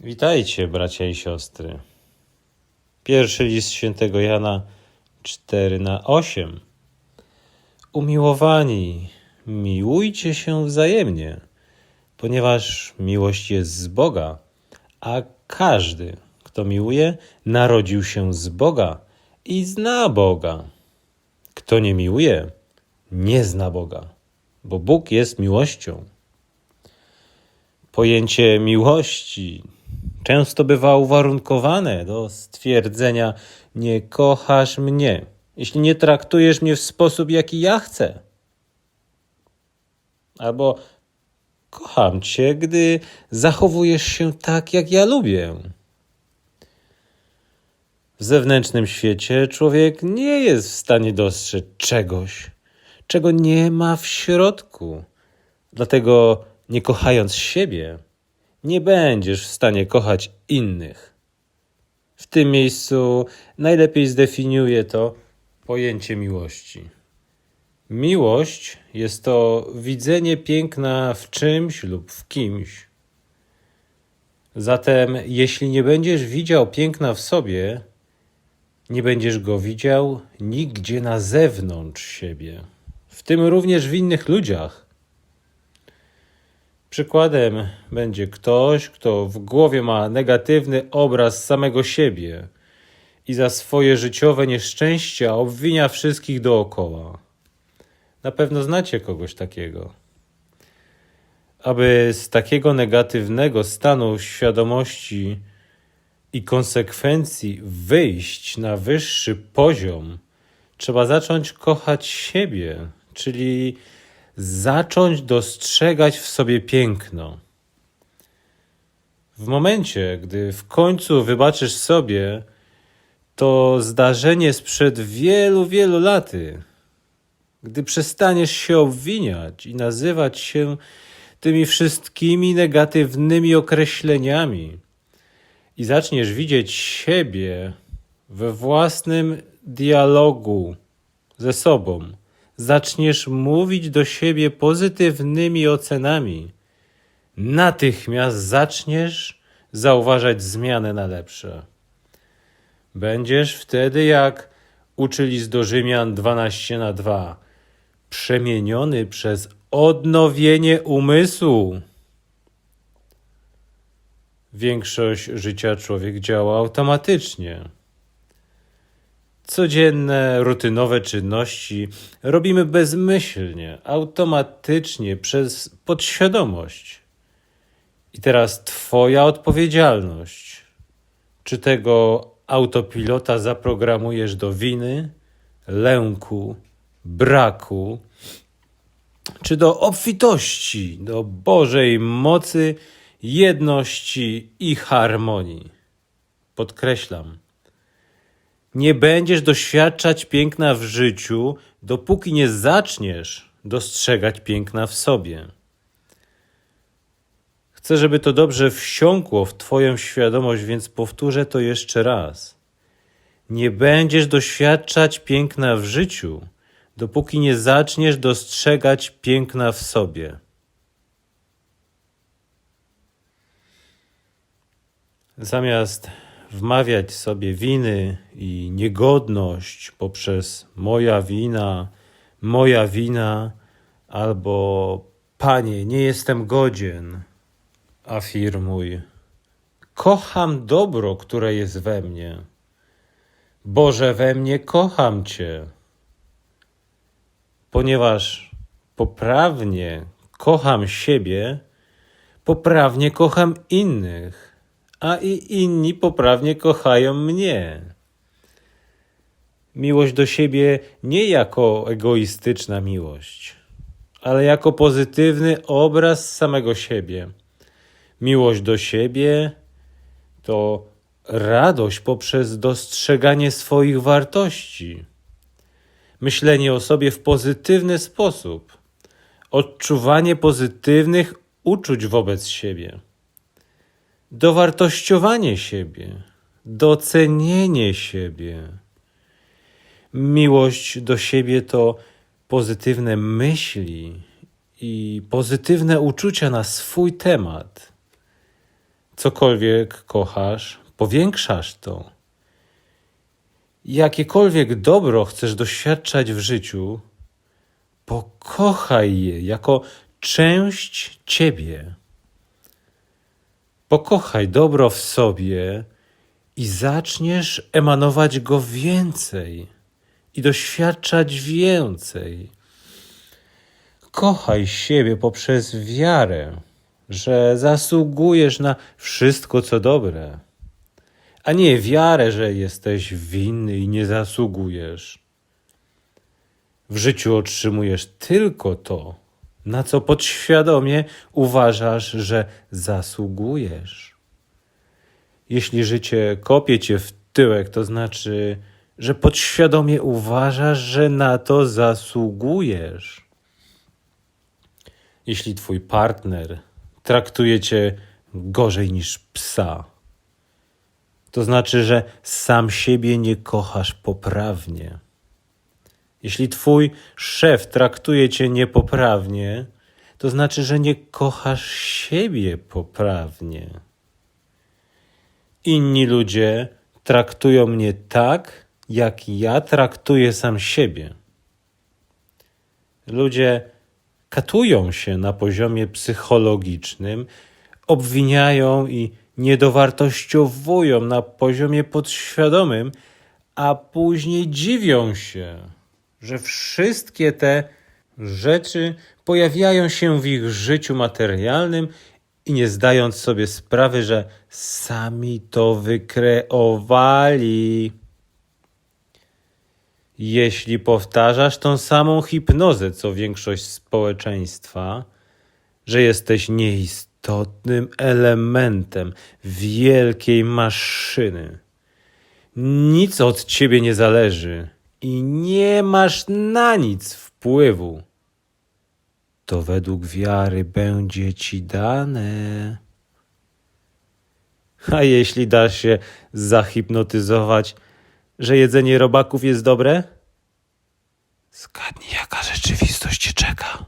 Witajcie, bracia i siostry. Pierwszy list świętego Jana 4 na 8. Umiłowani, miłujcie się wzajemnie, ponieważ miłość jest z Boga, a każdy, kto miłuje, narodził się z Boga i zna Boga. Kto nie miłuje, nie zna Boga, bo Bóg jest miłością. Pojęcie miłości często bywa uwarunkowane do stwierdzenia: Nie kochasz mnie, jeśli nie traktujesz mnie w sposób, jaki ja chcę. Albo kocham cię, gdy zachowujesz się tak, jak ja lubię. W zewnętrznym świecie człowiek nie jest w stanie dostrzec czegoś, czego nie ma w środku. Dlatego, nie kochając siebie, nie będziesz w stanie kochać innych. W tym miejscu najlepiej zdefiniuje to pojęcie miłości. Miłość jest to widzenie piękna w czymś lub w kimś. Zatem, jeśli nie będziesz widział piękna w sobie, nie będziesz go widział nigdzie na zewnątrz siebie, w tym również w innych ludziach. Przykładem będzie ktoś, kto w głowie ma negatywny obraz samego siebie i za swoje życiowe nieszczęścia obwinia wszystkich dookoła. Na pewno znacie kogoś takiego. Aby z takiego negatywnego stanu świadomości i konsekwencji wyjść na wyższy poziom, trzeba zacząć kochać siebie, czyli zacząć dostrzegać w sobie piękno. W momencie, gdy w końcu wybaczysz sobie to zdarzenie sprzed wielu, wielu laty, gdy przestaniesz się obwiniać i nazywać się tymi wszystkimi negatywnymi określeniami i zaczniesz widzieć siebie we własnym dialogu ze sobą, zaczniesz mówić do siebie pozytywnymi ocenami, natychmiast zaczniesz zauważać zmianę na lepsze. Będziesz wtedy jak uczy list do Rzymian 12 na 2, przemieniony przez odnowienie umysłu. Większość życia człowiek działa automatycznie. Codzienne, rutynowe czynności robimy bezmyślnie, automatycznie, przez podświadomość. I teraz Twoja odpowiedzialność. Czy tego autopilota zaprogramujesz do winy, lęku, braku, czy do obfitości, do Bożej mocy, jedności i harmonii? Podkreślam. Nie będziesz doświadczać piękna w życiu, dopóki nie zaczniesz dostrzegać piękna w sobie. Chcę, żeby to dobrze wsiąkło w Twoją świadomość, więc powtórzę to jeszcze raz. Nie będziesz doświadczać piękna w życiu, dopóki nie zaczniesz dostrzegać piękna w sobie. Zamiast wmawiać sobie winy i niegodność poprzez moja wina, moja wina, albo Panie, nie jestem godzien, afirmuj. Kocham dobro, które jest we mnie. Boże, we mnie kocham Cię. Ponieważ poprawnie kocham siebie, poprawnie kocham innych a i inni poprawnie kochają mnie. Miłość do siebie nie jako egoistyczna miłość, ale jako pozytywny obraz samego siebie. Miłość do siebie to radość poprzez dostrzeganie swoich wartości, myślenie o sobie w pozytywny sposób, odczuwanie pozytywnych uczuć wobec siebie dowartościowanie siebie, docenienie siebie. Miłość do siebie to pozytywne myśli i pozytywne uczucia na swój temat. cokolwiek kochasz, powiększasz to. Jakiekolwiek dobro chcesz doświadczać w życiu, pokochaj je jako część ciebie. Pokochaj dobro w sobie i zaczniesz emanować go więcej i doświadczać więcej. Kochaj siebie poprzez wiarę, że zasługujesz na wszystko, co dobre, a nie wiarę, że jesteś winny i nie zasługujesz. W życiu otrzymujesz tylko to, na co podświadomie uważasz, że zasługujesz. Jeśli życie kopie cię w tyłek, to znaczy, że podświadomie uważasz, że na to zasługujesz. Jeśli twój partner traktuje cię gorzej niż psa, to znaczy, że sam siebie nie kochasz poprawnie. Jeśli twój szef traktuje cię niepoprawnie, to znaczy, że nie kochasz siebie poprawnie. Inni ludzie traktują mnie tak, jak ja traktuję sam siebie. Ludzie katują się na poziomie psychologicznym, obwiniają i niedowartościowują na poziomie podświadomym, a później dziwią się, że wszystkie te rzeczy pojawiają się w ich życiu materialnym i nie zdając sobie sprawy, że sami to wykreowali. Jeśli powtarzasz tą samą hipnozę, co większość społeczeństwa, że jesteś nieistotnym elementem wielkiej maszyny, nic od ciebie nie zależy i nie masz na nic wpływu, to według wiary będzie ci dane. A jeśli dasz się zahipnotyzować, że jedzenie robaków jest dobre? Zgadnij, jaka rzeczywistość cię czeka.